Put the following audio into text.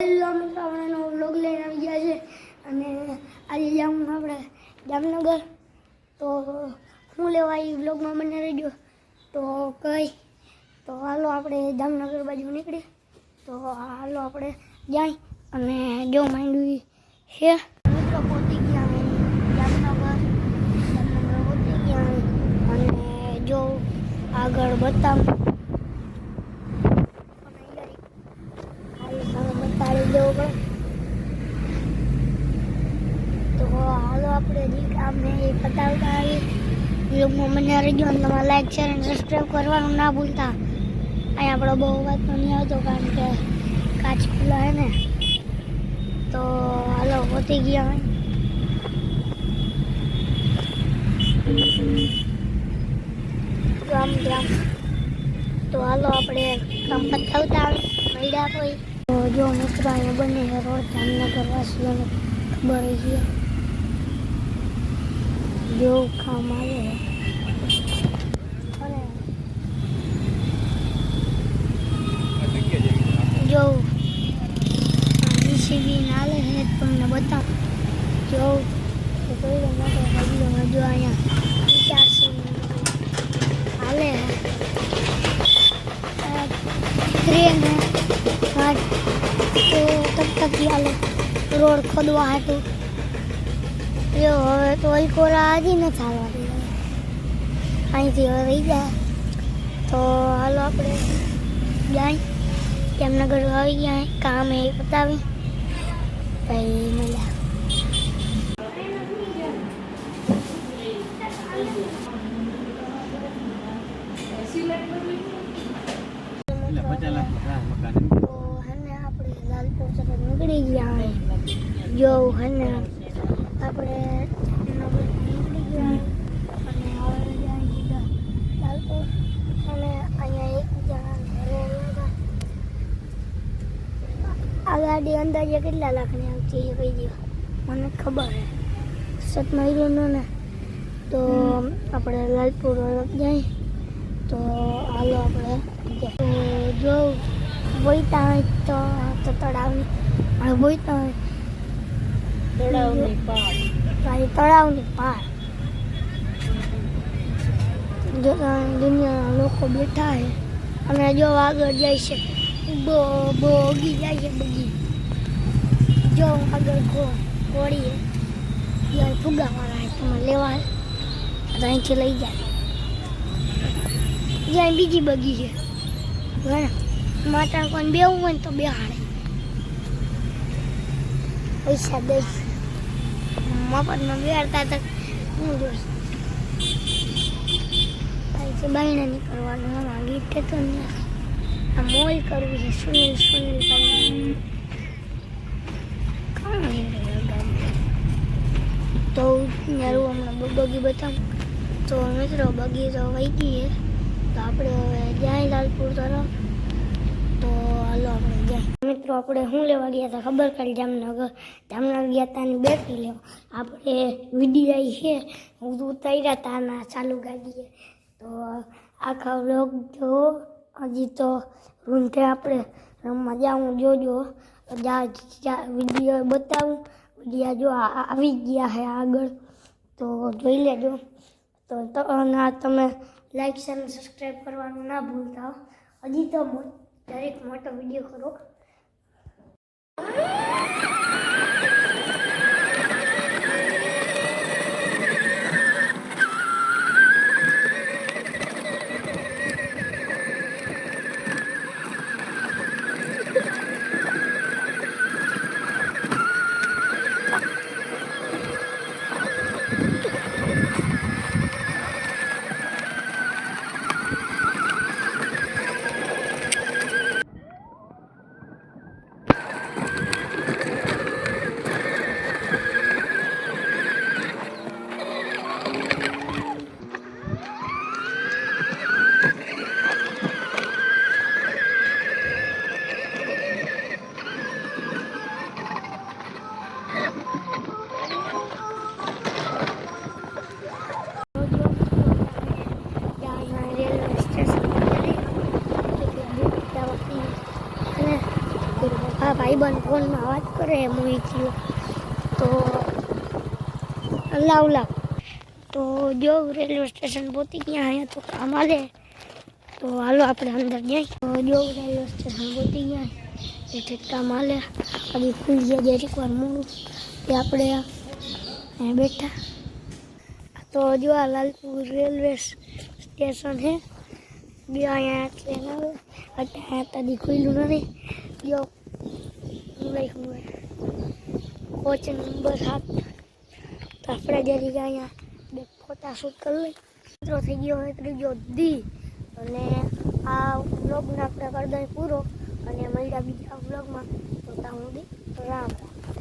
Hello મિત્રો, આપણે નવો વ્લોગ લઈને આવી ગયા છે અને આજે જાઉં આપણે જામનગર. તો હું લેવા એ વ્લોગમાં મને રહેજો. તો કઈ, તો હાલો આપણે જામનગર બાજુ નીકળી. તો હાલો આપણે જાય અને જો માંડવી છે. મિત્રો, પહોંચી ગયા જામનગર જામનગર પહોંચી ગયા અને જો આગળ બતાવું હાલ તમે બતાડી દો પણ તો હાલો આપણે કામ એ પતાવતા વ્લોગમાં મને રહેજો અને તમારે લાઈક શેર અને સબસ્ક્રાઈબ કરવાનું ના ભૂલતા. અહીં આપણો બહુ અવાજ તો નહીં આવતો કારણ કે કાચ ખુલ્લા હે ને. તો હાલો પહોંચી ગયા હોય. તો હાલો, આપણે કામ પતાવતા મળ્યા કોઈ તો જો મિત્રો, અહીંયા બને રોડ જામનગર વાસીઓને. ખબર છે જો કામ આવે છે અને જો જીસીબી નાલે છે તમને બતાવું જો તો કોઈ માટે હજી જો અહીંયા પચાસી હાલે ટ્રેન ઘાટ તો તકતકી હાલે રોડ ખોદવા હાટું જો હવે તો અલકોરા હજી નથી ચાલવા દે. અહીંથી હવે રહી જાય. તો હાલો આપણે જાય. જામનગર આવી ગયા. કામ એ પતાવી પછી મળ્યા. આપણે લાલપુર નીકળી ગયા. જો હને આપણે અને લાલપુર અને અહીંયા એક આ ગાડી અંદાજે કેટલા લાખની આવતી છે કહી દો મને ખબર છે સત મહિનો ને. તો આપણે લાલપુર જઈએ તો હાલો આપણે. તો જો વોઈતા હોય તો તો તળાવની વોઈતા હોય તળાવની પાર તળાવની પાર દુનિયાના લોકો બેઠા છે. અને જો આગળ જાય છે બહુ બહુ ઓગી જાય છે બગી જો આગળ ઘો ઘોડી ફુગાવાના તમે લેવા અહીંથી લઈ જાય. જ્યાં બીજી બગી છે. માતા કોઈ બેવું હોય તો બેહાડે. પૈસા દઈશ. મફતમાં બેહાડતા હતા હું જોઈશ. અહીંથી બાઈને નીકળવાનું આમાં ગીત તો આ મોલ કરવી છે, સુનિલ સુનિલ તો મારું હમણાં બગી બતાવું. તો મિત્રો બગી તો વહી ગઈ છે. તો આપણે હવે જાય લાલપુર તરફ. મિત્રો આપણે શું લેવા ગયા હતા? ખબર કાઢી જામનગર જામનગર ગયા હતા ની બેટરી લેવા આપણે વીડીઆઈ છે. હું ઉતાર્યા હતા ના ચાલુ ગાડીએ. તો આખા વ્લોગ જો, હજી તો રૂંધે આપણે રમવા જાઉં, જોજો. વીડિયો બતાવું. વિડીયા જો આવી ગયા છે આગળ. તો જોઈ લેજો. તો ના તમે લાઈક અને સબસ્ક્રાઈબ કરવાનું ના ભૂલતા હજી તો દરેક મોટો વીડિયો કરો. ભાઈબંધ ફોનમાં વાત કરે મોહિત થયો તો લાવ લાવ તો જો રેલવે સ્ટેશન પહોંચી ગયા અહીંયા તો કામ હાલે તો હાલો આપણે અંદર જઈએ તો જો રેલવે સ્ટેશન પહોંચી ગયા એટલે કામ હાલે હજી ખુલી ગયા જરીક એકવાર મોડું તે આપણે અહીંયા બેઠા તો જો આ લાલપુર રેલવે સ્ટેશન છે જો અહીંયા ટ્રેન આવે અત્યારે ત્યાંથી ખુલ્લું નથી જો લખ્યું હોય કોચ નંબર સાત તો આપણે જરી અહીંયા બે ફોટા શૂટ કરી લઈ મિત્રો થઈ ગયો હોય ત્રીજો દી અને આ વ્લોગને આપણે કરી દઈએ પૂરો અને મળ્યા બીજા વ્લોગમાં તો ત્યાં હું રામ રામ